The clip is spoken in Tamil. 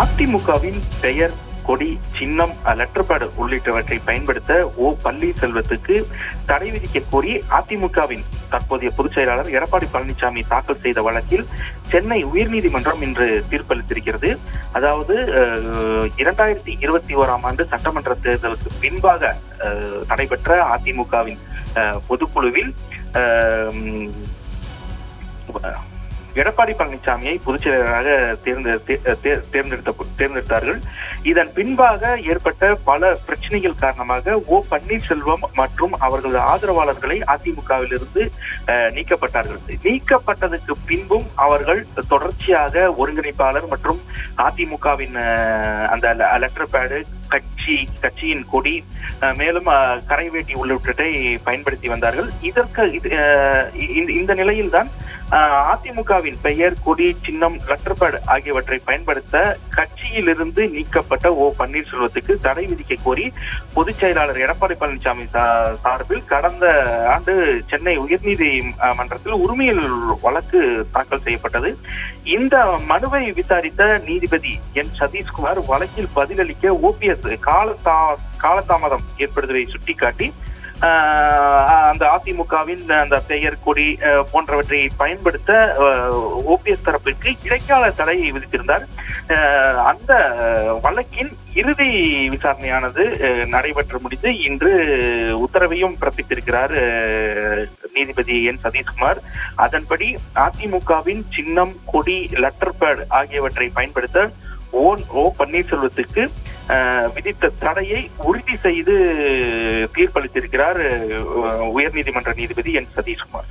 அதிமுகவின் பெயர் கொடி சின்னம் லெட்டர்பேடு உள்ளிட்டவற்றை பயன்படுத்த ஓ பன்னீர்செல்வத்துக்கு தடை விதிக்க கோரி அதிமுகவின் தற்போதைய பொதுச் செயலாளர் எடப்பாடி பழனிசாமி தாக்கல் செய்த வழக்கில் சென்னை உயர்நீதிமன்றம் இன்று தீர்ப்பளித்திருக்கிறது. அதாவது இரண்டாயிரத்தி இருபத்தி ஓராம் ஆண்டு சட்டமன்ற தேர்தலுக்கு பின்பாக நடைபெற்ற அதிமுகவின் பொதுக்குழுவில் எடப்பாடி பழனிசாமியை பொதுச் செயலராக தே- தே- தேர்ந்தெடுத்த தேர்ந்தெடுத்தார்கள். இதன் பின்பாக ஏற்பட்ட பல பிரச்சனைகள் காரணமாக ஓ பன்னீர்செல்வம் மற்றும் அவர்களது ஆதரவாளர்களை அதிமுகவிலிருந்து நீக்கப்பட்டார்கள். நீக்கப்பட்டதுக்கு பின்பும் அவர்கள் தொடர்ச்சியாக ஒருங்கிணைப்பாளர் மற்றும் அதிமுகவின் அந்த லெட்டர் பேடு கட்சி கட்சியின் கொடி மேலும் கரைவேட்டி உள்ளிட்டதை பயன்படுத்தி வந்தார்கள். இதற்கு இது, இந்த- இந்த நிலையில்தான் அதிமுகவின் பெயர் கொடி சின்னம் லெட்டர் பேட் ஆகியவற்றை பயன்படுத்த கட்சியிலிருந்து நீக்கப்பட்ட ஓ. பன்னீர்செல்வத்துக்கு தடை விதிக்க கோரி பொதுச் செயலாளர் எடப்பாடி பழனிசாமி சா- சார்பில் கடந்த ஆண்டு சென்னை உயர்நீதி உரிமையில் மன்றத்தில் உரிமையல் வழக்கு தாக்கல் செய்யப்பட்டது. இந்த மனுவை விசாரித்த நீதிபதி என். சதீஷ்குமார் வழக்கில் பதிலளிக்க ஓபிஎஸ் காலதா காலதாமதம் ஏற்படுவதை சுட்டிக்காட்டி அந்த அதிமுகவின் அந்த பெயர் கொடி போன்றவற்றை பயன்படுத்த ஓபிஎஸ் தரப்பிற்கு இடைக்கால தடை விதித்திருந்தார். அந்த வழக்கின் இறுதி விசாரணையானது நடைபெற்று முடிந்து இன்று உத்தரவையும் பிறப்பித்திருக்கிறார் நீதிபதி என். சதீஷ்குமார். அதன்படி அதிமுகவின் சின்னம் கொடி லெட்டர் பேட் ஆகியவற்றை பயன்படுத்த ஓ ஓ பன்னீர்செல்வத்துக்கு விதித்த தடையை உறுதி செய்து தீர்ப்பளித்திருக்கிறார் உயர்நீதிமன்ற நீதிபதி என் சதீஷ்குமார்.